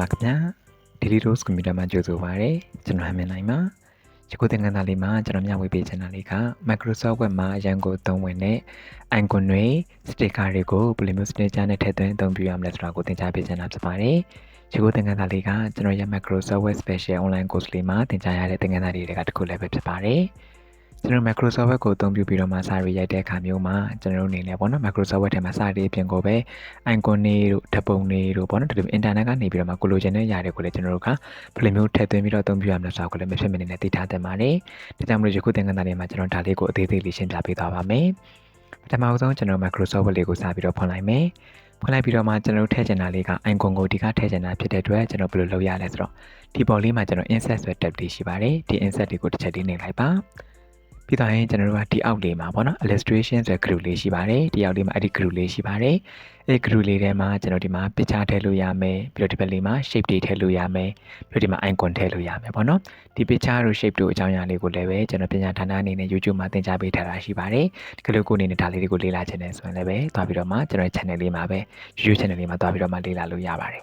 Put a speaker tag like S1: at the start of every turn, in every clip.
S1: မင်္ဂလာပါခင်ဗျာ Daily Dose Computer မှာကြိုဆိုပါရစေကျွန်တော်ဟမင်းနိုင်ပါဒီကိုသင်ခန်းစာလေးမှာကျွန်တော်မျှဝေပေးချင်တာလေးက Microsoft Word မှာအရန်ကိုသုံးဝင်တဲ့ icon တွေ sticker တွေကိုဘယ်လိုမျိုး sticker နဲ့ထည့်သွင်းအသုံးပြုရမလဲဆိုတာကိုသင်ကြားပေးချင်တာဖြစ်ပါတယ်ဒီကိုသင်ခန်းစာလေးကကျွန်တော်ရဲ့ Microsoft Word Special Online Course လေးမှာသင်ကြားရတဲ့သင်ခန်းစာလေးတွေကတစ်ခုလည်းပဲဖြစ်ပါတယ် ကျွန်တော် Microsoft Word ကိုအသုံးပြုပြီးတော့မှစာရေးရိုက်တဲ့အခါမျိုးမှာကျွန်တော်တို့အနေနဲ့ပေါ့နော် Microsoft Word ထဲမှာစာရေးအပြင်ကိုပဲ icon တွေတို့ဓပုံတွေတို့ပေါ့နော်ဒီလို internet ကနေပြီးတော့မှကိုလိုချင်တဲ့ຢာတွေကိုလည်းကျွန်တော်တို့ကဘယ်လိုမျိုးထည့်သွင်းပြီးတော့အသုံးပြုရမလဲဆိုတာကိုလည်းမဖြစ်မနေနဲ့သိထားသင့်ပါတယ်။ဒါကြောင့်မလို့ယခုသင်ခန်းစာလေးမှာကျွန်တော်ဒါလေးကိုအသေးသေးလေးရှင်းပြပေးသွားပါမယ်။ပထမဆုံးကျွန်တော် Microsoft Word လေးကိုစပြီးတော့ဖွင့်လိုက်မယ်။ဖွင့်လိုက်ပြီးတော့မှကျွန်တော်တို့ထည့်ချင်တာလေးက icon ကိုဒီကထည့်ချင်တာဖြစ်တဲ့အတွက်ကျွန်တော်ဘယ်လိုလုပ်ရလဲဆိုတော့ဒီပေါ်လေးမှာကျွန်တော် insert ဆိုတဲ့ tab လေးရှိပါတယ်။ဒီ insert လေးကိုတစ်ချက်လေးနှိပ်လိုက်ပါ။ ပြီးတော့ရင်ကျွန်တော်တို့ကဒီအောက်လေးမှာပေါ့နော် illustration ဆိုတဲ့ group လေးရှိပါတယ်ဒီအောက်လေးမှာအဲ့ဒီ group လေးရှိပါတယ်အဲ့ group လေးထဲမှာကျွန်တော်ဒီမှာ picture ထည့်လို့ရမယ်ပြီးတော့ဒီဘက်လေးမှာ shape တွေထည့်လို့ရမယ်ပြီးတော့ဒီမှာ icon ထည့်လို့ရမယ်ပေါ့နော်ဒီ picture တို့ shape တို့အကြောင်းအရာလေးကိုလည်းပဲကျွန်တော်ပညာဌာနအနေနဲ့ YouTube မှာသင်ကြားပေးထားတာရှိပါတယ်ဒီကလေးကိုအနေနဲ့ဒါလေးတွေကိုလေ့လာချင်တယ်ဆိုရင်လည်းပဲသွားပြီးတော့မှကျွန်တော် channel လေးမှာပဲ YouTube channel လေးမှာသွားပြီးတော့မှလေ့လာလို့ရပါတယ်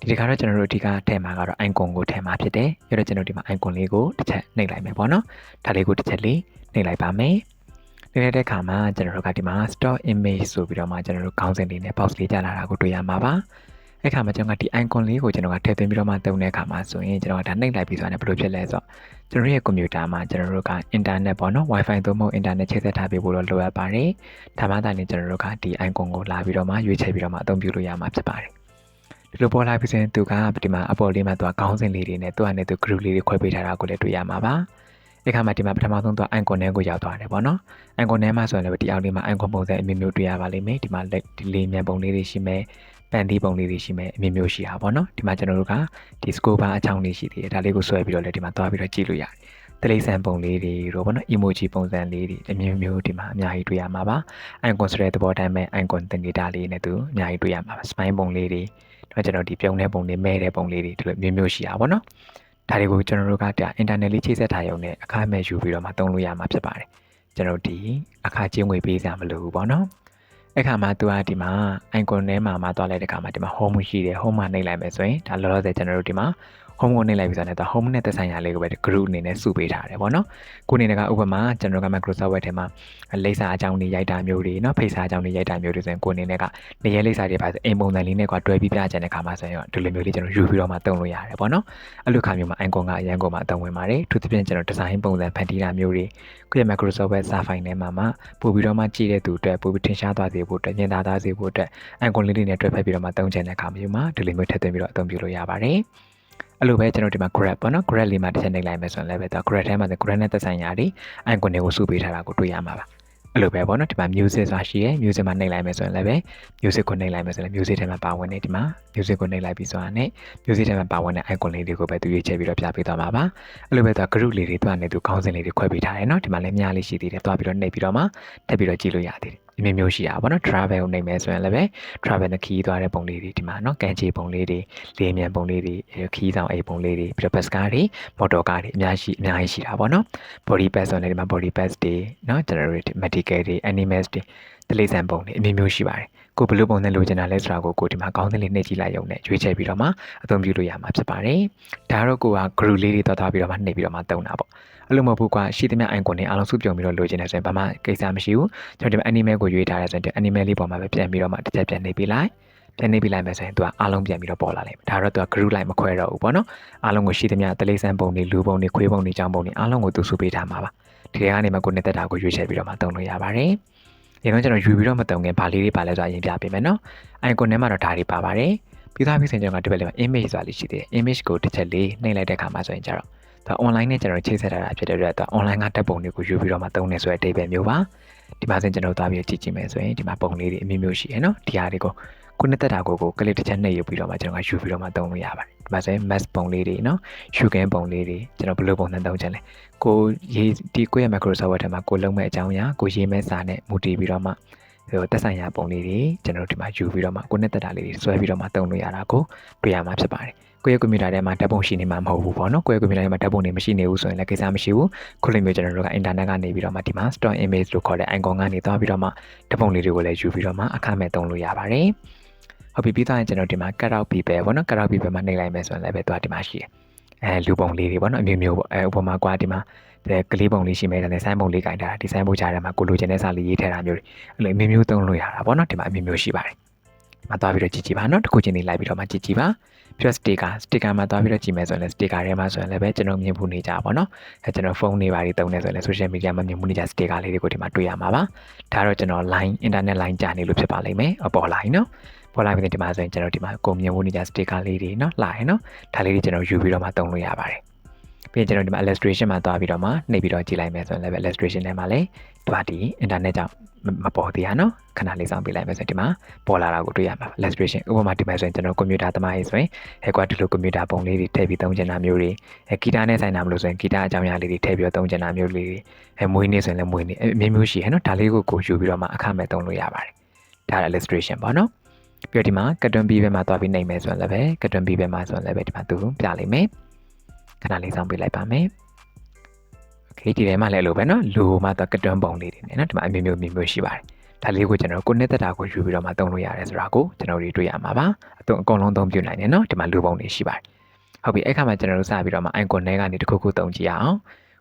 S1: ဒီတစ်ခါတော့ကျွန်တော်တို့အဓိကထဲမှာကတော့ icon ကိုထဲမှာဖြစ်တယ်။ပြီးတော့ကျွန်တော်ဒီမှာ icon လေးကိုတစ်ချက်နှိပ်လိုက်မယ်ပေါ့နော်။ဒါလေးကိုတစ်ချက်လေး နှိပ်လိုက်ပါမယ်။နှိပ်လိုက်တဲ့အခါမှာကျွန်တော်တို့ကဒီမှာ store image ဆိုပြီးတော့မှကျွန်တော်တို့ခေါင်းစဉ်လေးနဲ့ box လေးကြာလာတာကိုတွေ့ရမှာပါ။အဲ့ခါမှာကျွန်တော်ကဒီ icon လေးကိုကျွန်တော်ကထည့်သွင်းပြီးတော့မှသုံးတဲ့အခါမှာဆိုရင်ကျွန်တော်ကဒါနှိပ်လိုက်ပြီးဆိုရင်ဘယ်လိုဖြစ်လဲဆိုတော့ကျွန်တော်ရဲ့ကွန်ပျူတာမှာကျွန်တော်တို့က internet ပေါ့နော် wifi သို့မဟုတ် internet ချိတ်ဆက်ထားပေးဖို့တော့လိုအပ်ပါတယ်။ဒါမှသာလေကျွန်တော်တို့ကဒီ icon ကိုလာပြီးတော့မှရွေးချယ်ပြီးတော့မှအသုံးပြုလို့ရမှာဖြစ်ပါတယ်။ဒီလိုပေါ်လာပြီးရင်သူကဒီမှာအပေါ်လေးမှာသူကခေါင်းစဉ်လေးတွေနဲ့သူကလည်းသူ group လေးတွေခွဲပေးထားတာကိုလည်းတွေ့ရမှာပါ။ ဒီခါမှာဒီမှာပထမဆုံးသူ icon နဲ့ကိုရောက်သွားတယ်ပေါ့နော်။ icon နဲ့မှာဆိုရင်လည်းဒီအောက်လေးမှာ icon ပုံစံအမျိုးမျိုးတွေ့ရပါလိမ့်မယ်။ဒီမှာဒီလေးမြန်ပုံလေးတွေရှိမယ်။ပန်တီးပုံလေးတွေရှိမယ်အမျိုးမျိုးရှိတာပေါ့နော်။ဒီမှာကျွန်တော်တို့ကဒီ scope bar အချောင်းလေးရှိသေးတယ်။ဒါလေးကိုဆွဲပြီးတော့လည်းဒီမှာသွားပြီးတော့ကြည့်လို့ရတယ်။တလိဆန်ပုံလေးတွေတော့ပေါ့နော် emoji ပုံစံလေးတွေအမျိုးမျိုးဒီမှာအများကြီးတွေ့ရမှာပါ။ icon ဆိုတဲ့သဘောတိုင်းပဲ icon တင်နေတာလေးနဲ့သူအများကြီးတွေ့ရမှာပါ။ spine ပုံလေးတွေတော့ကျွန်တော်ဒီပြုံးတဲ့ပုံတွေမဲတဲ့ပုံလေးတွေဒီလိုမျိုးမျိုးရှိတာပေါ့နော် ဒါတွေကိုကျွန်တော်တို့ကဒါ internet လေးချိတ်ဆက်ထားရုံနဲ့အခမဲ့ယူပြီးတော့မှသုံးလို့ရမှာဖြစ်ပါတယ်ကျွန်တော်ဒီအခကျင်းငွေပေးစရာမလိုဘူးပေါ့နော်အဲ့ခါမှာသူကဒီမှာ icon ထဲမှာမှာသွားလိုက်တဲ့ခါမှာဒီမှာ home ရှိတယ် home မှာနှိပ်လိုက်မယ်ဆိုရင်ဒါလောလောဆယ်ကျွန်တော်တို့ဒီမှာ home ကိုနှိပ်လိုက်ပြီးဆိုတော့ဒါ home နဲ့သက်ဆိုင်ရာလေးကိုပဲ group အနေနဲ့စုပေးထားတယ်ပေါ့နော်ကိုအနေနဲ့ကဥပမာကျွန်တော်က Microsoft Word ထဲမှာလိပ်စာအကြောင်းတွေရိုက်တာမျိုးတွေနော်ဖိတ်စာအကြောင်းတွေရိုက်တာမျိုးတွေဆိုရင်ကိုအနေနဲ့ကနေရဲလိပ်စာတွေပါဆိုအိမ်ပုံစံလေးနဲ့ကွာတွဲပြီးပြချင်တဲ့ခါမှာဆိုရင်ဒီလိုမျိုးလေးကျွန်တော်ယူပြီးတော့မှတုံလို့ရတယ်ပေါ့နော်အဲ့လိုခါမျိုးမှာ icon ကအရန်ကုန်မှာအသုံးဝင်ပါတယ်သူသဖြင့်ကျွန်တော် design ပုံစံဖန်တီးတာမျိုးတွေကိုရဲ့ Microsoft Word စာဖိုင်ထဲမှာမှပို့ပြီးတော့မှကြည့်တဲ့သူအတွက်ပို့ပြီးထင်ရှားသွားစေဖို့အတွက်ညင်သာသားစေဖို့အတွက် icon လေးတွေနဲ့တွဲဖက်ပြီးတော့မှတုံချင်တဲ့ခါမျိုးမှာဒီလိုမျိုးထည့်သွင်းပြီးတော့အသုံးပြုလို့ရပါတယ်။ အဲ့လိုပဲကျွန်တော်ဒီမှာ grab ပေါ့နော် grab လေးမှာတစ်ချက်နှိပ်လိုက်မယ်ဆိုရင်လည်းပဲဒါ grab ထဲမှာ grab နဲ့သက်ဆိုင်ရာတွေ icon တွေကိုစုပေးထားတာကိုတွေ့ရမှာပါအဲ့လိုပဲပေါ့နော်ဒီမှာ music ဆိုတာရှိရယ် music မှာနှိပ်လိုက်မယ်ဆိုရင်လည်းပဲ music ကိုနှိပ်လိုက်မယ်ဆိုရင် music ထဲမှာပါဝင်နေဒီမှာ music ကိုနှိပ်လိုက်ပြီးဆိုတာနဲ့ music ထဲမှာပါဝင်တဲ့ icon လေးတွေကိုပဲသူရွေးချယ်ပြီးတော့ပြပေးသွားမှာပါအဲ့လိုပဲသူ group လေးတွေသူကနေသူခေါင်းစဉ်လေးတွေခွဲပေးထားတယ်နော်ဒီမှာလည်းမြားလေးရှိသေးတယ်သွားပြီးတော့နှိပ်ပြီးတော့မှတက်ပြီးတော့ကြည့်လို့ရသေးတယ် အမျိုးမျိုးရှိတာပေါ့နော် travel ကိုနှိပ်မယ်ဆိုရင်လည်းပဲ travel နဲ့ခီးသွားတဲ့ပုံလေးတွေဒီမှာနော်ကန်ချီပုံလေးတွေလေမြန်ပုံလေးတွေခီးဆောင်အိမ်ပုံလေးတွေပြီးတော့ bus ကားတွေ motor ကားတွေအများကြီးအများကြီးရှိတာပေါ့နော် body pass ဆိုရင်ဒီမှာ body pass တွေနော် generative medical တွေ animals တွေတလေးစံပုံတွေအမျိုးမျိုးရှိပါတယ် ကိုဘယ်လိုပုံနဲ့လိုချင်တာလဲဆိုတာကိုကိုဒီမှာကောင်းတဲ့လေးနှိပ်ကြည့်လိုက်ရုံနဲ့ရွေးချယ်ပြီးတော့မှအသုံးပြုလို့ရမှာဖြစ်ပါတယ်ဒါတော့ကိုက group လေးတွေတောက်ထားပြီးတော့မှနှိပ်ပြီးတော့မှတုံးတာပေါ့အဲ့လိုမဟုတ်ဘူးကွာရှိသမျှ icon တွေအားလုံးစုပြုံပြီးတော့လိုချင်တယ်ဆိုရင်ဘာမှကိစ္စမရှိဘူးကျွန်တော်ဒီမှာ animal ကိုရွေးထားတယ်ဆိုရင်ဒီ animal လေးပေါ်မှာပဲပြန်ပြီးတော့မှတစ်ချက်ပြန်နှိပ်ပေးလိုက်ပြန်နှိပ်ပေးလိုက်မယ်ဆိုရင်သူကအားလုံးပြန်ပြီးတော့ပေါ်လာလိမ့်မယ်ဒါတော့သူက group လိုက်မခွဲတော့ဘူးပေါ့နော်အားလုံးကိုရှိသမျှတလေးစံပုံတွေလူပုံတွေခွေးပုံတွေကြောင်းပုံတွေအားလုံးကိုသူစုပေးထားမှာပါဒီထဲကနေမှကိုနှစ်သက်တာကိုရွေးချယ်ပြီးတော့မှတုံလို့ရပါတယ် ဒီတော့ကျွန်တော်ယူပြီးတော့မတုံခင်ဗာလေးတွေပါလဲဆိုတာရင်ပြပေးမယ်နော် icon ထဲမှာတော့ဒါတွေပါပါတယ်ပြီးသားပြီးစင်ကျွန်တော်ဒီဘက်လေးမှာ image ဆိုတာလေးရှိသေးတယ် image ကိုတစ်ချက်လေးနှိပ်လိုက်တဲ့အခါမှာဆိုရင်ကျတော့ဒါ online နဲ့ကျွန်တော်ချိတ်ဆက်ထားတာဖြစ်တဲ့အတွက်ဒါ online ကတက်ပုံတွေကိုယူပြီးတော့မှသုံးနေဆိုတဲ့အတိတ်ပဲမျိုးပါဒီမှာစင်ကျွန်တော်သွားပြီးကြည့်ကြည့်မယ်ဆိုရင်ဒီမှာပုံလေးတွေအမျိုးမျိုးရှိရယ်နော်ဒီဟာတွေကိုခုနှစ်သက်တာကိုကိုကလစ်တစ်ချက်နှိပ်ယူပြီးတော့မှကျွန်တော်ကယူပြီးတော့မှသုံးလို့ရပါတယ်ဒီ မှာဆိုရင် mask ပုံလေးတွေနော်ရှုခင်းပုံလေးတွေကျွန်တော်ဘယ်လိုပုံစံသုံးချင်လဲကိုရေးဒီကိုရဲ့ Microsoft Word ထဲမှာကိုလုံးမဲ့အကြောင်းအရာကိုရေးမဲ့စာနဲ့မူတည်ပြီးတော့မှဟိုတက်ဆိုင်ရာပုံလေးတွေကျွန်တော်တို့ဒီမှာယူပြီးတော့မှကိုနှစ်သက်တာလေးတွေဆွဲပြီးတော့မှသုံးလို့ရတာကိုတွေ့ရမှာဖြစ်ပါတယ်ကိုယ့်ရဲ့ကွန်ပျူတာထဲမှာဓာတ်ပုံရှိနေမှာမဟုတ်ဘူးပေါ့နော်ကိုယ့်ရဲ့ကွန်ပျူတာထဲမှာဓာတ်ပုံတွေမရှိနေဘူးဆိုရင်လည်းကိစ္စမရှိဘူးခုလိုမျိုးကျွန်တော်တို့ကအင်တာနက်ကနေပြီးတော့မှဒီမှာ store image လို့ခေါ်တဲ့ icon ကနေသွားပြီးတော့မှဓာတ်ပုံလေးတွေကိုလည်းယူပြီးတော့မှအခမဲ့သုံးလို့ရပါတယ် ဟုတ်ပြီပြီးသားရင်ကျွန်တော်ဒီမှာ cut out people ပေါ့နော် cut out people မှာနှိပ်လိုက်မယ်ဆိုရင်လည်းပဲသူကဒီမှာရှိတယ်အဲလူပုံလေးတွေပေါ့နော်အမျိုးမျိုးပေါ့အဲဥပမာကွာဒီမှာတဲ့ကလေးပုံလေးရှိမယ်ဒါလည်းဆိုင်းပုံလေးကင်ထားတာဒီဆိုင်းပုံချားထဲမှာကိုလိုချင်တဲ့စာလေးရေးထည့်တာမျိုးတွေအဲ့လိုအမျိုးမျိုးသုံးလို့ရတာပေါ့နော်ဒီမှာအမျိုးမျိုးရှိပါတယ်။မှာသွားပြီးတော့ကြည့်ကြည့်ပါနော်တစ်ခုချင်းလေးလိုက်ပြီးတော့မှကြည့်ကြည့်ပါပြီးတော့ sticker sticker မှာသွားပြီးတော့ကြည့်မယ်ဆိုရင်လည်း sticker ထဲမှာဆိုရင်လည်းပဲကျွန်တော်မြင်ဖို့နေကြပါတော့။အဲကျွန်တော်ဖုန်းတွေပါတွေတုံးနေဆိုရင်လည်း social media မှာမြင်ဖို့နေကြ sticker လေးတွေကိုဒီမှာတွေ့ရမှာပါ။ဒါတော့ကျွန်တော် line internet line ကြာနေလို့ဖြစ်ပါလိမ့်မယ်။အပေါ် line နော်။ ပေါ်လာပြီးဒီမှာဆိုရင်ကျွန်တော်ဒီမှာကိုမြင်ဖို့နေကြ sticker လေးတွေနော်လာရနော်။ဒါလေးတွေကျွန်တော်ယူပြီးတော့မှတုံးလို့ရပါတယ်။ပြီးရင်ကျွန်တော်ဒီမှာ illustration မှာသွားပြီးတော့မှနှိပ်ပြီးတော့ကြည့်လိုက်မယ်ဆိုရင်လည်း illustration ထဲမှာလည်းဒီမှာဒီ internet ကြောင့်မပေါ်သေးရနော်ခဏလေးစောင့်ပေးလိုက်မယ်ဆိုရင်ဒီမှာပေါ်လာတာကိုတွေ့ရမှာ illustration ဥပမာဒီမှာဆိုရင်ကျွန်တော်ကွန်ပျူတာသမားရေးဆိုရင်ဟဲကွာဒီလိုကွန်ပျူတာပုံလေးတွေထည့်ပြီးသုံးချင်တာမျိုးတွေအဲဂီတာနဲ့ဆိုင်တာမလို့ဆိုရင်ဂီတာအကြောင်းအရာလေးတွေထည့်ပြီးတော့သုံးချင်တာမျိုးလေးတွေအဲမွေးနေ့ဆိုရင်လည်းမွေးနေ့အမျိုးမျိုးရှိရနော်ဒါလေးကိုကိုယူပြီးတော့မှအခမဲ့သုံးလို့ရပါတယ်ဒါ illustration ပေါ့နော် ပြီးတော့ဒီမှာကတွန်ဘီဘက်မှာသွားပြီးနိုင်မယ်ဆိုရင်လည်းပဲကတွန်ဘီဘက်မှာဆိုရင်လည်းပဲဒီမှာသူပြလိုက်မယ်ခဏလေးစောင့်ပေးလိုက်ပါမယ်โอเคဒီထဲမှာလည်းလို့ပဲเนาะလူမှာတော့ကတွန်းပုံလေးတွေနဲ့เนาะဒီမှာအမျိုးမျိုးမျိုးမျိုးရှိပါတယ်ဒါလေးကိုကျွန်တော်ကိုနှစ်သက်တာကိုယူပြီးတော့မှသုံးလို့ရတယ်ဆိုတာကိုကျွန်တော်တို့တွေ့ရမှာပါအသုံးအကုန်လုံးသုံးပြနိုင်တယ်เนาะဒီမှာလူပုံတွေရှိပါတယ်ဟုတ်ပြီအဲ့ခါမှာကျွန်တော်တို့စပြီးတော့မှ icon ထဲကနေတစ်ခုခုသုံးကြည့်အောင်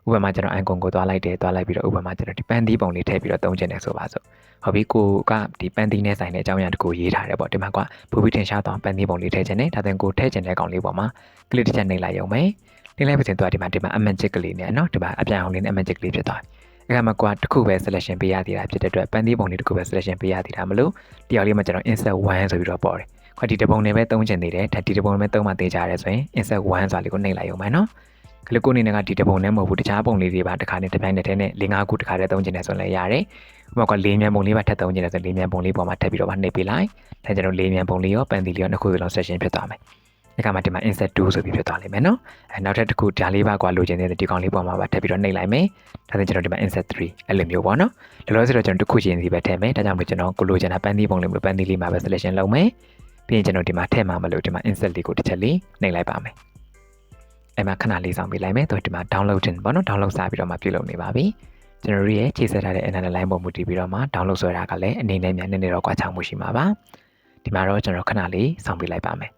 S1: ဥပမာကျွန်တော် icon ကိုသွားလိုက်တယ်သွားလိုက်ပြီးတော့ဥပမာကျွန်တော်ဒီပန်းသီးပုံလေးထည့်ပြီးတော့သုံးချင်တယ်ဆိုပါစို့ဟုတ်ပြီကိုကဒီပန်းသီးနဲ့ဆိုင်တဲ့အကြောင်းအရာတကူရေးထားတယ်ပေါ့ဒီမှာကဘူပီထင်ရှားသွားပန်းသီးပုံလေးထည့်ချင်တယ်ဒါဆိုရင်ကိုထည့်ချင်တဲ့ကောင်လေးပေါ်မှာ click တစ်ချက်နှိပ်လိုက်ရုံပဲနှိပ်လိုက်ပြီးရင်သူကဒီမှာဒီမှာ image ကလေးနဲ့နော်ဒီမှာအပြန်အောင်လေးနဲ့ image ကလေးဖြစ်သွားပြီအဲ့မှာကွာတစ်ခုပဲ selection ပေးရသေးတာဖြစ်တဲ့အတွက်ပန်းသီးပုံလေးတစ်ခုပဲ selection ပေးရသေးတာမလို့တယောက်လေးမှကျွန်တော် insert 1ဆိုပြီးတော့ပေါ်တယ်ခွာဒီတပုံနဲ့ပဲသုံးချင်သေးတယ်ဒါဒီတပုံနဲ့ပဲသုံးမှသေးကြရဲဆိုရင် insert 1ဆိုတာလေးကိုနှိပ်လိုက်ရုံပဲနော် ကလစ်ကိုအနေနဲ့ကဒီတပုံနဲ့မဟုတ်ဘူးတခြားပုံလေးတွေပါတစ်ခါနဲ့တစ်ပိုင်းနဲ့တည်းနဲ့၄၅ခုတစ်ခါတည်းသုံးချင်တယ်ဆိုရင်လည်းရတယ်ဥပမာကလေးမြန်ပုံလေးပါထပ်သုံးချင်တယ်ဆိုရင်လေးမြန်ပုံလေးပေါ်မှာထပ်ပြီးတော့မှနှိပ်ပေးလိုက်ဒါကျွန်တော်လေးမြန်ပုံလေးရောပန်တီလေးရောနှစ်ခုစလုံး session ဖြစ်သွားမယ်အခါမှာဒီမှာ insert 2ဆိုပြီးဖြစ်သွားလိမ့်မယ်နော်အဲနောက်ထပ်တစ်ခုဒါလေးပါကွာလိုချင်တဲ့ဒီကောင်လေးပေါ်မှာပါထပ်ပြီးတော့နှိပ်လိုက်မယ်ဒါဆိုကျွန်တော်ဒီမှာ insert 3အဲ့လိုမျိုးပေါ့နော်လောလောဆယ်တော့ကျွန်တော်တစ်ခုချင်းစီပဲထည့်မယ်ဒါကြောင့်မို့ကျွန်တော်ကိုလိုချင်တာပန်းသီးပုံလေးမလို့ပန်းသီးလေးမှာပဲ selection လုပ်မယ်ပြီးရင်ကျွန်တော်ဒီမှာထည့်မှာမလို့ဒီမှာ insert လေးကိုတစ်ချက်လေးနှိပ်လိုက်ပါမယ် အဲ့မှာခဏလေးဆောင်ပေးလိုက်မယ်တော့ဒီမှာ download တင်ပေါ့နော် download စပြီးတော့မှပြုလုပ်နေပါပြီကျွန်တော်တို့ရဲ့ခြေဆက်ထားတဲ့ analyze line ပုံမူတည်ပြီးတော့မှ download ဆွဲတာကလည်းအနေနဲ့မြန်နေနေတော့ကွာချောင်းမှုရှိမှာပါဒီမှာတော့ကျွန်တော်ခဏလေးဆောင်ပေးလိုက်ပါမယ်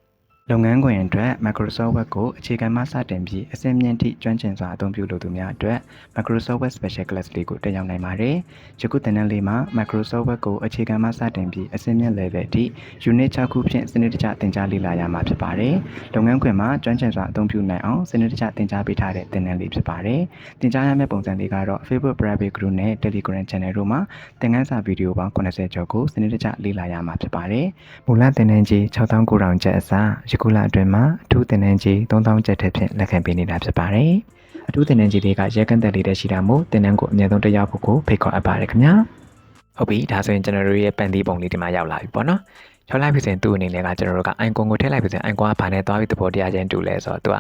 S2: လုပ်ငန်းခွင်အတွက် Microsoft Word ကိုအခြေခံမှစတင်ပြီးအဆင့်မြင့်ထိကျွမ်းကျင်စွာအသုံးပြုလိုသူများအတွက် Microsoft Word Special Class လေးကိုတက်ရောက်နိုင်ပါတယ်။ယခုသင်တန်းလေးမှာ Microsoft Word ကိုအခြေခံမှစတင်ပြီးအဆင့်မြင့် level အထိ Unit 6ခုဖြင့်စနစ်တကျသင်ကြားလေ့လာရမှာဖြစ်ပါတယ်။လုပ်ငန်းခွင်မှာကျွမ်းကျင်စွာအသုံးပြုနိုင်အောင်စနစ်တကျသင်ကြားပေးထားတဲ့သင်တန်းလေးဖြစ်ပါတယ်။သင်ကြားရမယ့်ပုံစံလေးကတော့ Facebook Private Group နဲ့ Telegram Channel တို့မှာသင်ခန်းစာဗီဒီယိုပေါင်း80ကျော်ကိုစနစ်တကျလေ့လာရမှာဖြစ်ပါတယ်။မူလသင်တန်းကြီး6900ကျပ်အစားယခုလအတွင်းမှာအထူးသင်တန်းကြီး3000ကျပ်ထက်ဖြင့်လက်ခံပေးနေတာဖြစ်ပါတယ်။အထူးသင်တန်းကြီးတွေကရဲကန့်တက်လေးတဲ့ရှိတာမို့သင်တန်းကိုအမြဲတမ်းတက်ရောက်ဖို့ကိုဖိတ်ခေါ်အပ်ပါတယ်ခင်ဗျာ။
S1: ဟုတ်ပြီဒါဆိုရင်ကျွန်တော်တို့ရဲ့ပန်တီးပုံလေးဒီမှာရောက်လာပြီပေါ့နော်ချောလိုက်ပြီဆိုရင်သူ့အနေနဲ့ကကျွန်တော်တို့က icon ကိုထည့်လိုက်ပြီဆိုရင် icon ကဘာနဲ့သွားပြီးသဘောတရားချင်းတူလဲဆိုတော့သူက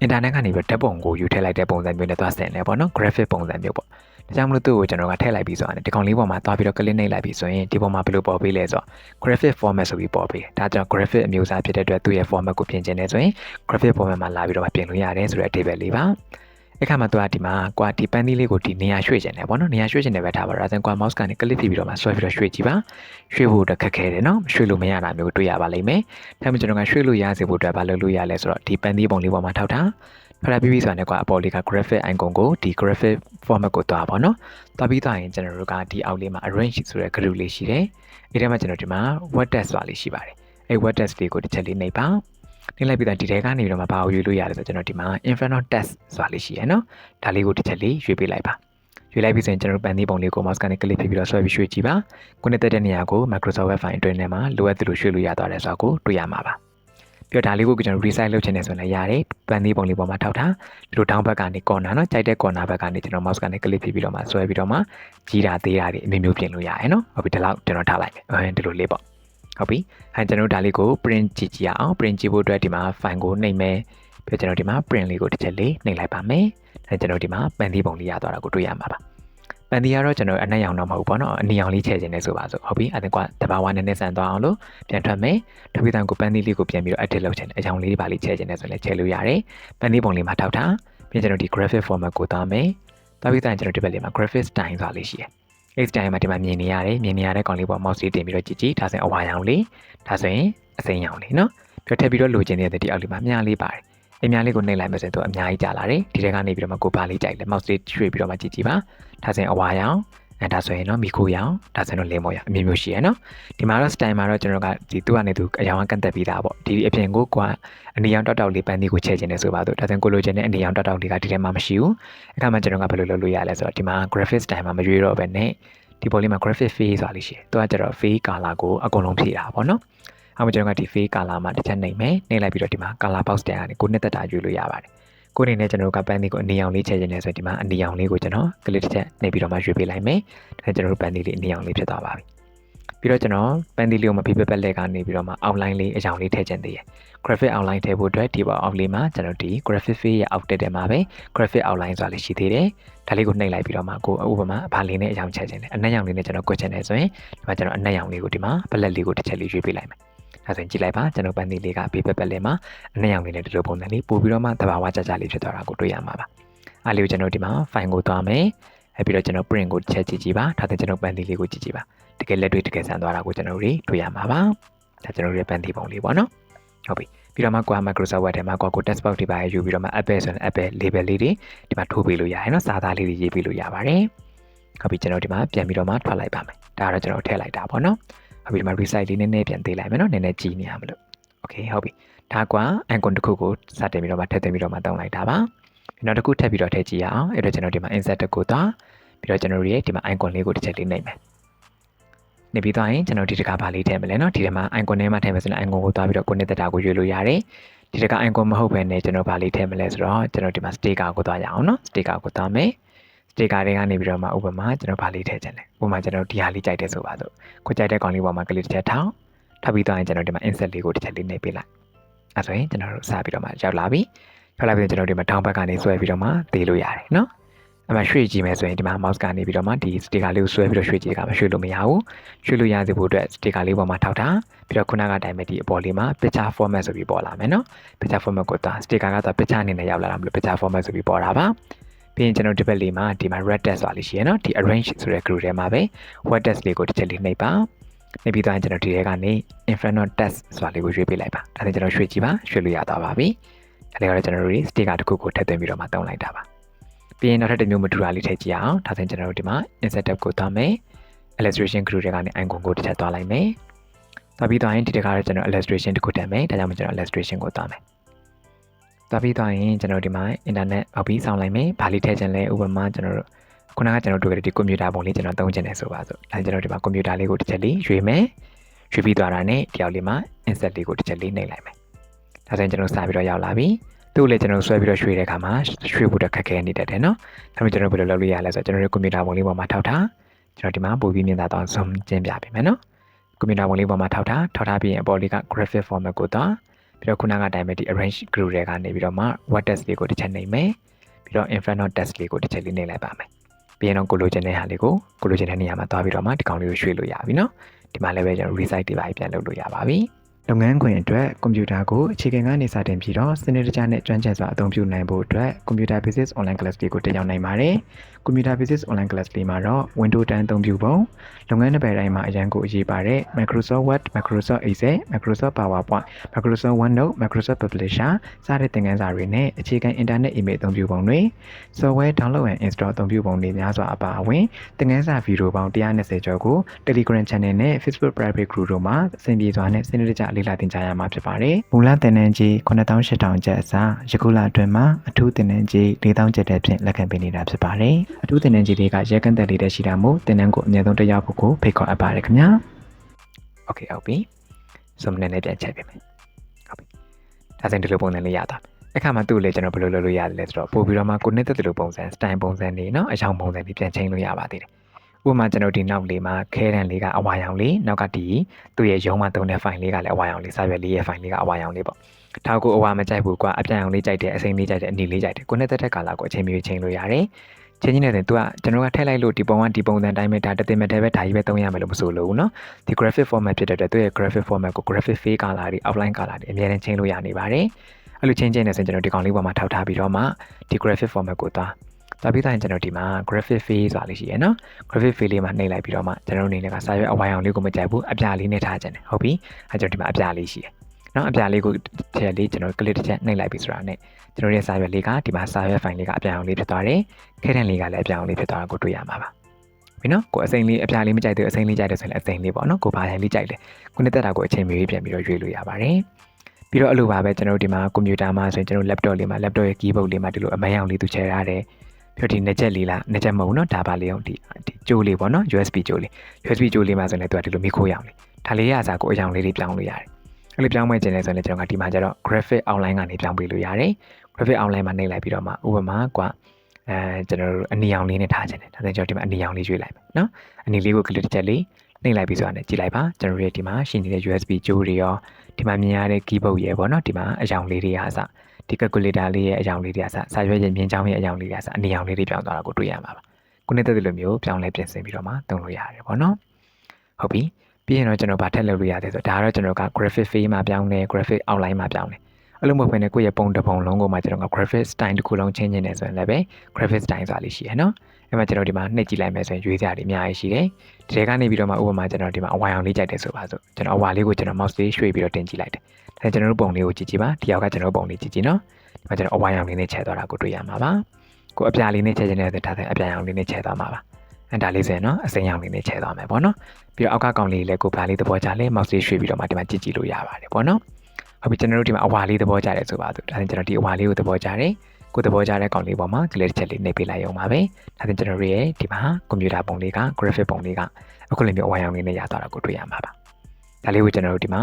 S1: အင်တာနက်ကနေပြီးဓာတ်ပုံကိုယူထည့်လိုက်တဲ့ပုံစံမျိုးနဲ့သွားဆင်လဲပေါ့နော် graphic ပုံစံမျိုးပေါ့ ဒါကြောင့်မလို့သူ့ကိုကျွန်တော်ကထည့်လိုက်ပြီးဆိုတော့ဒီကောင်လေးပေါ်မှာသွားပြီးတော့ click နှိပ်လိုက်ပြီဆိုရင်ဒီပေါ်မှာဘယ်လိုပေါ်ပေးလဲဆိုတော့ graphic format ဆိုပြီးပေါ်ပေးဒါကြောင့် graphic အမျိုးအစားဖြစ်တဲ့အတွက်သူ့ရဲ့ format ကိုပြင်ချင်တယ်ဆိုရင် graphic format မှာလာပြီးတော့ပြင်လို့ရတယ်ဆိုတဲ့အဓိပ္ပာယ်လေးပါအခါမှာသူကဒီမှာကွာဒီပန်းသီးလေးကိုဒီနေရာရွှေ့ချင်တယ်ပေါ့နော်နေရာရွှေ့ချင်တယ်ပဲထားပါတော့အဲဒါကွာ mouse ကနေ click ပြီးတော့မှဆွဲပြီးတော့ရွှေ့ကြည့်ပါရွှေ့ဖို့အတွက်ခက်ခဲတယ်နော်ရွှေ့လို့မရတာမျိုးတွေ့ရပါလိမ့်မယ်ဒါပေမဲ့ကျွန်တော်ကရွှေ့လို့ရစေဖို့အတွက်ဘာလုပ်လို့ရလဲဆိုတော့ဒီပန်းသီးပုံလေးပေါ်မှာထောက်တာ ဖရပြီးပြီဆိုတာနဲ့ကွာအပေါ်လေးက graphic icon ကိုဒီ graphic format ကိုတွားပါတော့တွားပြီးသွားရင်ကျွန်တော်တို့ကဒီအောက်လေးမှာ arrange ဆိုတဲ့ group လေးရှိတယ်အဲ့ထဲမှာကျွန်တော်ဒီမှာ word text ဆိုတာလေးရှိပါတယ်အဲ့ word text လေးကိုတစ်ချက်လေးနှိပ်ပါနှိပ်လိုက်ပြီးတော့ဒီထဲကနေပြီးတော့မှဘာကိုရွေးလို့ရလဲဆိုတော့ကျွန်တော်ဒီမှာ infinite text ဆိုတာလေးရှိရယ်နော်ဒါလေးကိုတစ်ချက်လေးရွေးပေးလိုက်ပါရွေးလိုက်ပြီးဆိုရင်ကျွန်တော်တို့ပန်သီးပုံလေးကို mouse ကနေ click ဖြစ်ပြီးတော့ဆွဲပြီးရွှေ့ကြည့်ပါခုနှစ်တက်တဲ့နေရာကို Microsoft Word file အတွင်းထဲမှာလိုအပ်သလိုရွှေ့လို့ရသွားတယ်ဆိုတာကိုတွေ့ရမှာပါ ပြီးတော့ဒါလေးကိုကျွန်တော် resize လုပ်ချင်တယ်ဆိုရင်လည်းရတယ်ပန်သေးပုံလေးပေါ်မှာထောက်ထားဒီလို down back ကနေ corner နော်ကြိုက်တဲ့ corner ဘက်ကနေကျွန်တော် mouse ကနေ click ပြီးပြီးတော့မှဆွဲပြီးတော့မှကြီးတာသေးတာတွေအမျိုးမျိုးပြင်လို့ရတယ်နော်ဟုတ်ပြီဒီလောက်ကျွန်တော်ထားလိုက်မယ်အဲဒီလိုလေးပေါ့ဟုတ်ပြီအဲကျွန်တော်ဒါလေးကို print ကြည့်ကြည့်အောင် print ကြည့်ဖို့အတွက်ဒီမှာ file ကိုနှိပ်မယ်ပြီးတော့ကျွန်တော်ဒီမှာ print လေးကိုတစ်ချက်လေးနှိပ်လိုက်ပါမယ်အဲကျွန်တော်ဒီမှာပန်သေးပုံလေးရသွားတာကိုတွေ့ရမှာပါ ပန်တီကတော့ကျွန်တော်အနက်ရောင်တော့မဟုတ်ဘူးပေါ့နော်အနီရောင်လေးချဲ့ခြင်းနဲ့ဆိုပါစို့ဟုတ်ပြီအဲ့ဒါကတဘာဝနဲ့နဲ့ဆန်သွားအောင်လို့ပြန်ထွက်မယ်တပိတန်ကိုပန်တီလေးကိုပြန်ပြီးတော့ edit လုပ်ခြင်းအကြောင်လေးပါလေးချဲ့ခြင်းနဲ့ဆိုလည်းချဲ့လို့ရတယ်ပန်တီပုံလေးမှာထောက်ထားပြီးကျွန်တော်ဒီ graphic format ကိုသွားမယ်တပိတန်ကျွန်တော်ဒီဘက်လေးမှာ graphic style ဆိုတာလေးရှိတယ်အဲ့ style မှာဒီမှာမြင်နေရတယ်မြင်နေရတဲ့ကောင်လေးပေါ် mouse လေးတင်ပြီးတော့ကြည့်ကြည့်ဒါဆိုရင်အဝါရောင်လေးဒါဆိုရင်အစိမ်းရောင်လေးနော်ပြီးတော့ထပ်ပြီးတော့လိုချင်တဲ့ဒီအောက်လေးမှာအများလေးပါတယ် အများလေးကိုနှိပ်လိုက်မယ်ဆိုရင်တော့အများကြီးကြာလာတယ်ဒီထဲကနေပြီးတော့မှကိုပါလေးကြိုက်လဲ mouse လေးရွှေ့ပြီးတော့မှကြည့်ကြည့်ပါဒါဆိုရင်အဝါရောင်အဲဒါဆိုရင်တော့မီခိုရောင်ဒါဆိုရင်တော့လင်းမော်ရောင်အမျိုးမျိုးရှိရယ်နော်ဒီမှာတော့ style မှာတော့ကျွန်တော်ကဒီသူ့ကနေသူအရောင်ကကန့်သက်ပြီးသားပေါ့ဒီအပြင်ကိုကွာအနီရောင်တောက်တောက်လေးပန်းလေးကိုချဲ့ခြင်းနဲ့ဆိုပါတော့ဒါဆိုရင်ကိုလိုချင်တဲ့အနီရောင်တောက်တောက်လေးကဒီထဲမှာမရှိဘူးအခါမှကျွန်တော်ကဘယ်လိုလုပ်လို့ရလဲဆိုတော့ဒီမှာ graphic style မှာမရွေးတော့ဘဲနဲ့ဒီပေါ်လေးမှာ graphic fade ဆိုတာလေးရှိတယ်သူကကျတော့ fade color ကိုအကုန်လုံးဖြည့်တာပေါ့နော် အဲ့မှာကျွန်တော်ကဒီ fade color မှာတစ်ချက်နှိပ်မယ်နှိပ်လိုက်ပြီးတော့ဒီမှာ color box တန်ကနေကိုနှစ်သက်တာရွေးလို့ရပါတယ်ကိုအနေနဲ့ကျွန်တော်တို့ကပန်းလေးကိုအနီရောင်လေးချဲ့ခြင်းနဲ့ဆိုရင်ဒီမှာအနီရောင်လေးကိုကျွန်တော်ကလစ်တစ်ချက်နှိပ်ပြီးတော့မှရွေးပေးလိုက်မယ်ဒါကျွန်တော်တို့ပန်းလေးလေးအနီရောင်လေးဖြစ်သွားပါပြီပြီးတော့ကျွန်တော်ပန်းသီးလေးကိုမဖိပက်ပက်လက်ကနေပြီးတော့မှ outline လေးအကြောင်းလေးထည့်ခြင်းသေးရယ် graphic outline ထည့်ဖို့အတွက်ဒီပေါ်အောက်လေးမှာကျွန်တော်ဒီ graphic fade ရဲ့အောက်တက်တယ်မှာပဲ graphic outline ဆိုတာလေးရှိသေးတယ်ဒါလေးကိုနှိပ်လိုက်ပြီးတော့မှကိုဥပမာအဘာလေးနဲ့အကြောင်းချက်ခြင်းတယ်အနက်ရောင်လေးနဲ့ကျွန်တော်ကွက်ခြင်းတယ်ဆိုရင်ဒီမှာကျွန်တော်အနက်ရောင်လေးကိုဒီမှာဘလက်လေးကိုတစ်ချက်လေးရွေးပေးလိုက်မယ် ဒါဆိုရင်ကြည့်လိုက်ပါကျွန်တော်ပန်းသီးလေးကဘေးပက်ပက်လေးမှာအနက်ရောင်လေးနဲ့ဒီလိုပုံစံလေးပို့ပြီးတော့မှတဘာဝကြကြလေးဖြစ်သွားတာကိုတွေ့ရမှာပါအားလေးကိုကျွန်တော်ဒီမှာ file ကိုသွားမယ်အဲပြီးတော့ကျွန်တော် print ကိုချက်ကြည့်ကြည့်ပါဒါဆိုကျွန်တော်ပန်းသီးလေးကိုကြည့်ကြည့်ပါတကယ်လက်တွေ့တကယ်ဆန်သွားတာကိုကျွန်တော်တို့တွေ့ရမှာပါဒါကျွန်တော်တို့ရဲ့ပန်းသီးပုံလေးပေါ့နော်ဟုတ်ပြီပြီးတော့မှကွာ Microsoft Word ထဲမှာကွာကို text box တွေပါယူပြီးတော့မှ Apple ဆိုရင် Apple label လေးတွေဒီမှာထိုးပေးလို့ရတယ်နော်စာသားလေးတွေရေးပေးလို့ရပါတယ်ဟုတ်ပြီကျွန်တော်ဒီမှာပြန်ပြီးတော့မှထွက်လိုက်ပါမယ်ဒါကတော့ကျွန်တော်ထည့်လိုက်တာပေါ့နော်ဟုတ် ပြီဒီမှာ resize လေးနည်းနည်းပြန်သေးလိုက်မယ်နော်နည်းနည်းကြီးနေရမလို့ okay ဟုတ်ပြီဒါကွာ icon တစ်ခုကိုစတင်ပြီးတော့မှထည့်သွင်းပြီးတော့မှတောင်းလိုက်တာပါနောက်တစ်ခုထပ်ပြီးတော့ထည့်ကြည့်ရအောင်အဲ့တော့ကျွန်တော်ဒီမှာ insert တစ်ခုသွားပြီးတော့ကျွန်တော်ရဲ့ဒီမှာ icon လေးကိုတစ်ချက်လေးနှိပ်မယ်နေပြီးသွားရင်ကျွန်တော်ဒီတကဘာလေးထည့်မလဲเนาะဒီထဲမှာ icon ထဲမှာထည့်မယ်ဆိုရင် icon ကိုသွားပြီးတော့ကိုနှစ်သက်တာကိုရွေးလို့ရတယ်ဒီတက icon မဟုတ်ဘဲနဲ့ကျွန်တော်ဘာလေးထည့်မလဲဆိုတော့ကျွန်တော်ဒီမှာ sticker ကိုသွားရအောင်เนาะ sticker ကိုသွားမယ် sticker တွေကနေပြီးတော့မှဥပမာကျွန်တော်ဗာလေးထည့်ခြင်းလဲဥပမာကျွန်တော်ဒီဟာလေးကြိုက်တယ်ဆိုပါတော့ကိုကြိုက်တဲ့ကောင်လေးပေါ်မှာကလေးတစ်ချက်ထောင်းထပ်ပြီးတော့ရင်ကျွန်တော်ဒီမှာ insert လေးကိုတစ်ချက်လေးနှိပ်ပေးလိုက်အဲဆိုရင်ကျွန်တော်တို့စပြီးတော့မှရောက်လာပြီရောက်လာပြီးကျွန်တော်ဒီမှာထောင်းဘက်ကနေဆွဲပြီးတော့မှဒေးလို့ရတယ်နော်အမှရွှေ့ကြည့်မယ်ဆိုရင်ဒီမှာ mouse ကနေပြီးတော့မှဒီ sticker လေးကိုဆွဲပြီးတော့ရွှေ့ကြည့်ကမရွှေ့လို့မရဘူးရွှေ့လို့ရစေဖို့အတွက် sticker လေးပေါ်မှာထောက်ထားပြီးတော့ခုနကတိုင်မဲ့ဒီအပေါ်လေးမှာ picture format ဆိုပြီးပေါ်လာမယ်နော် picture format ကိုတော့ sticker ကတော့ picture အနေနဲ့ရောက်လာတာမလို့ picture format ဆိုပြီးပေါ်တာပါ ပြီးရင်ကျွန်တော်ဒီဘက်လေးမှာဒီမှာ red text ဆိုတာလေးရှိရနော်ဒီ arrange ဆိုတဲ့ group ထဲမှာပဲ word text လေးကိုတစ်ချက်လေးနှိပ်ပါနှိပ်ပြီးသွားရင်ကျွန်တော်ဒီထဲကနေ inferno text ဆိုတာလေးကိုရွေးပေးလိုက်ပါဒါနဲ့ကျွန်တော်ရွှေ့ကြည့်ပါရွှေ့လို့ရသွားပါပြီဒါလေးကတော့ကျွန်တော်တို့ sticker တစ်ခုကိုထည့်သွင်းပြီးတော့မှတုံးလိုက်တာပါပြီးရင်နောက်ထပ်တစ်မျိုးမတူတာလေးထည့်ကြည့်အောင်ဒါဆိုရင်ကျွန်တော်တို့ဒီမှာ insert tab ကိုသွားမယ် illustration group ထဲကနေ icon ကိုတစ်ချက်သွားလိုက်မယ်သွားပြီးသွားရင်ဒီတခါတော့ကျွန်တော် illustration တစ်ခုတက်မယ်ဒါကြောင့်မို့ကျွန်တော် illustration ကိုသွားမယ် သွားပြီးသွားရင်ကျွန်တော်ဒီမှာ internet အောက်ပြီးဆောင်းလိုက်မယ်ဘာလေးထည့်ချင်လဲဥပမာကျွန်တော်တို့ခုနကကျွန်တော်တို့ကဒီကွန်ပျူတာပုံလေးကျွန်တော်သုံးချင်တယ်ဆိုပါစို့ဒါကျွန်တော်ဒီမှာကွန်ပျူတာလေးကိုတစ်ချက်လေးရွေးမယ်ရွေးပြီးသွားတာနဲ့တယောက်လေးမှာ insert လေးကိုတစ်ချက်လေးနှိပ်လိုက်မယ်ဒါဆိုရင်ကျွန်တော်စပြီးတော့ရောက်လာပြီသူ့လည်းကျွန်တော်ဆွဲပြီးတော့ရွှေ့တဲ့အခါမှာရွှေ့ဖို့တော့ခက်ခဲနေတတ်တယ်နော်။ဒါပေမဲ့ကျွန်တော်ဘယ်လိုလုပ်လို့ရလဲဆိုတော့ကျွန်တော်တို့ကွန်ပျူတာပုံလေးပေါ်မှာထောက်ထားကျွန်တော်ဒီမှာပို့ပြီးမြင်သာတော့ zoom ကျင်းပြပေးမယ်နော်။ကွန်ပျူတာပုံလေးပေါ်မှာထောက်ထားထောက်ထားပြီးရင်အပေါ်လေးက graphic format ကိုသွား ပြီးတော့ခုနကအတိုင်းပဲဒီ arrange group တွေကနေပြီးတော့မှ word text လေးကိုတစ်ချက်နှိပ်မယ်ပြီးတော့ inferno text လေးကိုတစ်ချက်လေးနှိပ်လိုက်ပါမယ်ပြီးရင်တော့ကိုလိုချင်တဲ့ဟာလေးကိုကိုလိုချင်တဲ့နေရာမှာသွားပြီးတော့မှဒီကောင်လေးကိုရွှေ့လို့ရပြီနော်ဒီမှာလည်းပဲကျွန်တော် resize တွေပါပြန်လုပ်လို့ရပါပြီလုပ်ငန်းခွင်အတွက်ကွန်ပျူတာကိုအခြေခံကနေစတင်ပြီးတော့စနစ်တကျနဲ့ကျွမ်းကျင်စွာအသုံးပြုနိုင်ဖို့အတွက် Computer Basics Online Class လေးကိုတက်ရောက်နိုင်ပါတယ်။ Computer Basics Online Class လေးမှာတော့ Windows 10အသုံးပြုပုံလုပ်ငန်းတစ်ပယ်တိုင်းမှာအရန်ကိုအရေးပါတဲ့ Microsoft Word, Microsoft Excel, Microsoft PowerPoint, Microsoft OneNote, Microsoft Publisher စတဲ့သင်ခန်းစာတွေနဲ့အခြေခံ Internet Email အသုံးပြုပုံတွေ Software Download and Install အသုံးပြုပုံတွေများစွာအပါအဝင်သင်ခန်းစာဗီဒီယိုပေါင်း120ကျော်ကို Telegram Channel နဲ့ Facebook Private Group တို့မှာအဆင်ပြေစွာနဲ့စနစ်တကျလေ့လာသင်ကြားရမှာဖြစ်ပါတယ်။မူလသင်တန်းကြီး9800ကျပ်အစားယခုလအတွင်းမှာအထူးသင်တန်းကြီး4000ကျပ်တဲ့ဖြင့်လက်ခံပေးနေတာဖြစ်ပါတယ်။အထူးသင်တန်းကြီးတွေကရဲကန့်သက်လေးတဲ့ရှိတာမို့သင်တန်းကိုအမြဲတမ်းတက်ရောက်ဖို့ကိုဖိတ်ခေါ်အပ်ပါတယ်ခင်ဗျာ။ Okay ဟုတ်ပြီ။စုံနဲ့လည်းပြန်ချက်ပေးမယ်။ဟုတ်ပြီ။ဒါဆိုရင်ဒီလိုပုံစံလေးရတာ။အခါမှာသူ့ကိုလည်းကျွန်တော်ဘယ်လိုလုပ်လို့ရတယ်လဲဆိုတော့ပို့ပြီးတော့မှကိုနှစ်သက်တဲ့လိုပုံစံ style ပုံစံနေเนาะအယောင်ပုံစံလေးပြန်ချိန်လို့ရပါသေးတယ်။ဥပမာကျွန်တော်ဒီနောက်လေးမှာခဲတန်လေးကအဝါရောင်လေးနောက်ကဒီသူ့ရဲ့ရုံးမှာတုံးတဲ့ file လေးကလည်းအဝါရောင်လေးစာရွက်လေးရဲ့ file လေးကအဝါရောင်လေးပေါ့။ထောက်ကိုအဝါမကြိုက်ဘူးကွာအပြန်အောင်လေးကြိုက်တယ်အစိမ်းလေးကြိုက်တယ်အနီလေးကြိုက်တယ်ကိုနှစ်သက်တဲ့ကာလာကိုအချိန်မျိုးချိန်လို့ရတယ်။ ချင်းချင်းနဲ့သူကကျွန်တော်ကထည့်လိုက်လို့ဒီပုံကဒီပုံစံတိုင်းပဲဒါတသိမဲ့တည်းပဲဒါကြီးပဲသုံးရမယ်လို့မဆိုလို့ဘူးเนาะဒီ graphic format ဖြစ်တဲ့အတွက်သူရဲ့ graphic format ကို graphic fade color တွေ outline color တွေအများနဲ့ချိန်လို့ရနေပါတယ်အဲ့လိုချင်းချင်းနဲ့ဆိုရင်ကျွန်တော်ဒီကောင်လေးပေါ်မှာထောက်ထားပြီးတော့မှဒီ graphic format ကိုသွား ဒါပြီးသားရင်ကျွန်တော်ဒီမှာ graphic fill ဆိုတာလေးရှိရယ်နော် graphic fill လေးမှာနှိပ်လိုက်ပြီးတော့မှကျွန်တော်အနေနဲ့ကစာရွက်အဝိုင်အောင်လေးကိုမကြိုက်ဘူးအပြာလေးနဲ့ထားခြင်းတယ်ဟုတ်ပြီအဲကျွန်တော်ဒီမှာအပြာလေးရှိရယ် နော်အပြာလေးကိုထည့်လေးကျွန်တော် click တစ်ချက်နှိပ်လိုက်ပြီးဆိုတာနဲ့ကျွန်တော်ရဲ့စာရွက်လေးကဒီမှာစာရွက် file လေးကအပြာအောင်လေးဖြစ်သွားတယ်ခဲတံလေးကလည်းအပြာအောင်လေးဖြစ်သွားတာကိုတွေ့ရမှာပါပြီနော်ကိုအစိမ်းလေးအပြာလေးမကြိုက်သေးဘူးအစိမ်းလေးကြိုက်တယ်ဆိုရင်လည်းအစိမ်းလေးပေါ့နော်ကိုဘာတိုင်းလေးကြိုက်တယ်ကိုနှစ်သက်တာကိုအချိန်မီပြန်ပြီးတော့ရွေးလို့ရပါတယ်ပြီးတော့အဲ့လိုပါပဲကျွန်တော်တို့ဒီမှာကွန်ပျူတာမှာဆိုရင်ကျွန်တော် laptop လေးမှာ laptop ရဲ့ keyboard လေးမှာဒီလိုအမဲအောင်လေးသူချဲထားတယ်ပြီးတော့ဒီနှစ်ချက်လေးလားနှစ်ချက်မဟုတ်ဘူးเนาะဒါပါလေးအောင်ဒီဒီကြိုးလေးပေါ့နော် USB ကြိုးလေး USB ကြိုးလေးမှာဆိုရင်လည်းသူကဒီလိုမိခိုးရအောင်လေးဒါလေးရအစားကိုအယောင်လေးလေးပြောင်းလို့ရတယ် အဲ့လိုပြောင်းမဲ့ခြင်းလဲဆိုရင်ကျွန်တော်ကဒီမှာကျတော့ graphic outline ကနေပြောင်းပေးလို့ရတယ် graphic outline မှာနှိပ်လိုက်ပြီးတော့မှဥပမာကွာအဲကျွန်တော်တို့အနီအောင်လေးနဲ့ထားခြင်းတယ်ဒါဆိုကျွန်တော်ဒီမှာအနီအောင်လေးရွေးလိုက်မယ်နော်အနီလေးကိုကလစ်တစ်ချက်လေးနှိပ်လိုက်ပြီးဆိုတာနဲ့ကြည့်လိုက်ပါကျွန်တော်ရဲ့ဒီမှာရှိနေတဲ့ USB ကြိုးတွေရောဒီမှာမြင်ရတဲ့ keyboard ရဲ့ပေါ့နော်ဒီမှာအယောင်လေးတွေအားစဒီ calculator လေးရဲ့အယောင်လေးတွေအားစစာရွက်ရဲ့မြင်ချောင်းရဲ့အယောင်လေးတွေအားစအနီအောင်လေးတွေပြောင်းသွားတာကိုတွေ့ရမှာပါခုနှစ်သက်တဲ့လိုမျိုးပြောင်းလဲပြင်ဆင်ပြီးတော့မှသုံးလို့ရတယ်ပေါ့နော်ဟုတ်ပြီ ပြီးရင်တော့ကျွန်တော်ဗာထက်လုပ်လို့ရတယ်ဆိုတော့ဒါကတော့ကျွန်တော်က graphic field မှာပြောင်းတယ် graphic outline မှာပြောင်းတယ်အဲ့လိုမဟုတ်ဘဲနဲ့ကိုယ့်ရဲ့ပုံတစ်ပုံလုံးကိုမှကျွန်တော်က graphic style တစ်ခုလုံးချင်းချင်းနေဆိုရင်လည်းပဲ graphic style ဆိုတာလေးရှိရယ်နော်အဲ့မှာကျွန်တော်ဒီမှာနှိပ်ကြည့်လိုက်မယ်ဆိုရင်ရွေးစရာတွေအများကြီးရှိတယ်ဒီထဲကနေပြီးတော့မှဥပမာကျွန်တော်ဒီမှာအဝိုင်အောင်လေးကြိုက်တယ်ဆိုပါစို့ကျွန်တော်အဝါလေးကိုကျွန်တော် mouse လေးရွှေ့ပြီးတော့တင်ကြည့်လိုက်တယ်ဒါကျွန်တော်တို့ပုံလေးကိုကြည့်ကြည့်ပါဒီအောက်ကကျွန်တော်တို့ပုံလေးကြည့်ကြည့်နော်ဒီမှာကျွန်တော်အဝိုင်အောင်လေးနဲ့ချဲသွားတာကိုတွေ့ရမှာပါကိုအပြာလေးနဲ့ချဲခြင်းနဲ့ဆိုဒါတဲ့အပြာအောင်လေးနဲ့ချဲသွားမှာပါ အဲ့ဒါလေးဆိုရင်နော်အစိမ်းရောင်လေးနဲ့ချဲသွားမယ်ပေါ့နော်ပြီးတော့အောက်ကကောင်လေးလည်းကိုဗာလေးသဘောကျလဲ mouse လေးရွှေ့ပြီးတော့မှဒီမှာကြည့်ကြည့်လို့ရပါတယ်ပေါ့နော်ဟုတ်ပြီကျွန်တော်တို့ဒီမှာအဝါလေးသဘောကျတယ်ဆိုပါစို့ဒါဆိုရင်ကျွန်တော်ဒီအဝါလေးကိုသဘောကျတယ်ကိုသဘောကျတဲ့ကောင်လေးပေါ်မှာ click တစ်ချက်လေးနှိပ်ပေးလိုက်ရုံပါပဲဒါဆိုကျွန်တော်တို့ရဲ့ဒီမှာကွန်ပျူတာပုံလေးက graphic ပုံလေးကအခုလိုမျိုးအဝါရောင်လေးနဲ့ရသွားတာကိုတွေ့ရမှာပါဒါလေးကိုကျွန်တော်တို့ဒီမှာ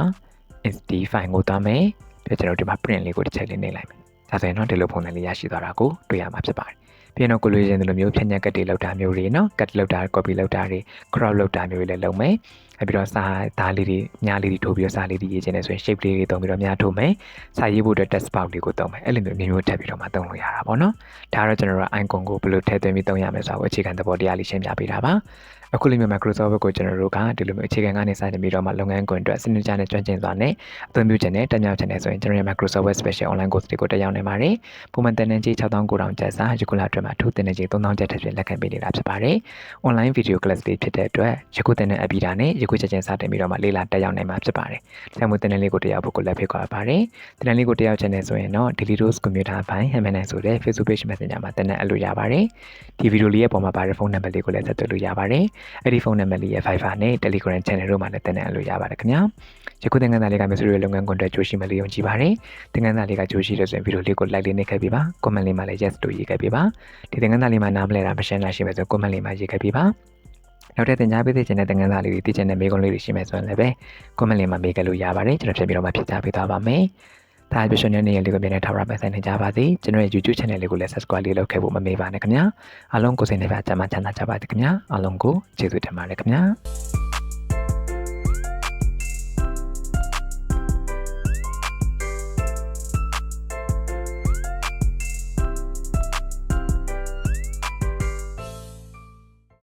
S1: SD file ကိုသွားမယ်ပြီးတော့ကျွန်တော်တို့ဒီမှာ print လေးကိုတစ်ချက်လေးနှိပ်လိုက်မယ်ဒါဆိုရင်တော့ဒီလိုပုံစံလေးရရှိသွားတာကိုတွေ့ရမှာဖြစ်ပါတယ် ပြီးတော့ကိုလိုချင်တဲ့လိုမျိုးဖြည့်ညက်ကတ်တွေလောက်တာမျိုးတွေနော်ကတ်လောက်တာ copy လောက်တာတွေ crop လောက်တာမျိုးတွေလည်းလုပ်မယ်အဲပြီးတော့စာသားလေးတွေညားလေးတွေထိုးပြီးတော့စာလေးတွေရေးချင်တယ်ဆိုရင် shape လေးတွေတုံးပြီးတော့ညားထိုးမယ်စာရေးဖို့အတွက် text box လေးကိုတုံးမယ်အဲ့လိုမျိုးမျိုးမျိုးထပ်ပြီးတော့မှတုံးလို့ရတာပေါ့နော်ဒါကတော့ကျွန်တော်တို့ icon ကိုဘယ်လိုထည့်သွင်းပြီးတုံးရမလဲဆိုတာကိုအခြေခံသဘောတရားလေးရှင်းပြပေးတာပါ အခုလိုမျိုး Microsoft ကိုကျွန်တော်တို့ကဒီလိုမျိုးအခြေခံကနေစတင်ပြီးတော့မှလုပ်ငန်းခွင်အတွက်စနစ်ကျတဲ့ကျွမ်းကျင်စွာနဲ့အသုံးပြုခြင်းနဲ့တက်မြောက်ခြင်းနဲ့ဆိုရင်ကျွန်တော်ရဲ့ Microsoft Special Online Course တွေကိုတက်ရောက်နိုင်ပါတယ်ပုံမှန်တန်တန်းကြီး6900ကျပ်စာယခုလအတွက်မှာထိုးတင်နေကြီး3000ကျပ်ထပ်ဖြင့်လက်ခံပေးနေတာဖြစ်ပါတယ်။ online video class လေးဖြစ်တဲ့အတွက်ယခုတင်တဲ့အပီတာနဲ့ယခုချက်ချင်းစတင်ပြီးတော့မှလေ့လာတက်ရောက်နိုင်မှာဖြစ်ပါတယ်။ဆရာမတင်တဲ့လေးကိုတက်ရောက်ဖို့ကိုလက်ဖိတ်ခေါ်ပါတယ်။တင်တဲ့လေးကိုတက်ရောက်ခြင်းနဲ့ဆိုရင်တော့ Daily Dose Computer ဘိုင်း Hamman ဆိုတဲ့ Facebook page Messenger မှာတင်တဲ့အလို့ရပါတယ်။ဒီဗီဒီယိုလေးရဲ့ပုံမှာပါတဲ့ဖုန်းနံပါတ်လေးကိုလည်းဆက်သွယ်လို့ရပါတယ်။အဲ့ဒီဖုန်းနံပါတ်လေးရဲ့ Viber နဲ့ Telegram Channel တို့မှာလည်းတင်တဲ့အလို့ရပါတယ်ခင်ဗျာ။ယခုတင်ကန်းသားလေးကမျိုးစုရဲ့လုပ်ငန်းခွင်အတွက်ကြိုးရှိမလေးယုံကြည်ပါတယ်။တင်ကန်းသားလေးကကြိုးရှိလို့ဆိုရင်ဗီဒီယိုလေးကို like လေးနှိပ်ခဲ့ပေးပါ။ comment လေးမှာလည်း yes လို့ရေးခဲ့ပေးပါ။ဒီတင်ကန်းသားလေးမှာနားမလဲတာမရှင်းတာရှိမယ်ဆို comment လေးမှာရေးခဲ့ပေးပါ။နောက်တဲ့တင် जा ပေးသိချင်တဲ့တင်ကန်းသားလေးတွေသိချင်တဲ့မေးခွန်းလေးတွေရှိမယ်ဆိုရင်လည်းပဲ comment လေးမှာမေးခဲ့လို့ရပါတယ်ကျွန်တော်ဖြတ်ပြီးတော့မှဖြေကြားပေးသွားပါမယ်။ ဒါအပြည့်ရှင်တဲ့နေရာလေးကိုပြန်နေထောက်ရမယ်ဆိုင်နေကြပါစေကျွန်တော်ရဲ့ YouTube channel လေးကိုလည်း subscribe လေးလုပ်ခဲ့ဖို့မမေ့ပါနဲ့ခင်ဗျာအားလုံးကိုစိတ်နှပြချမ်းသာချမ်းသာကြပါစေခင်ဗျာအားလုံးကိုကျေးဇူးတင်ပါတယ်ခင်ဗျာ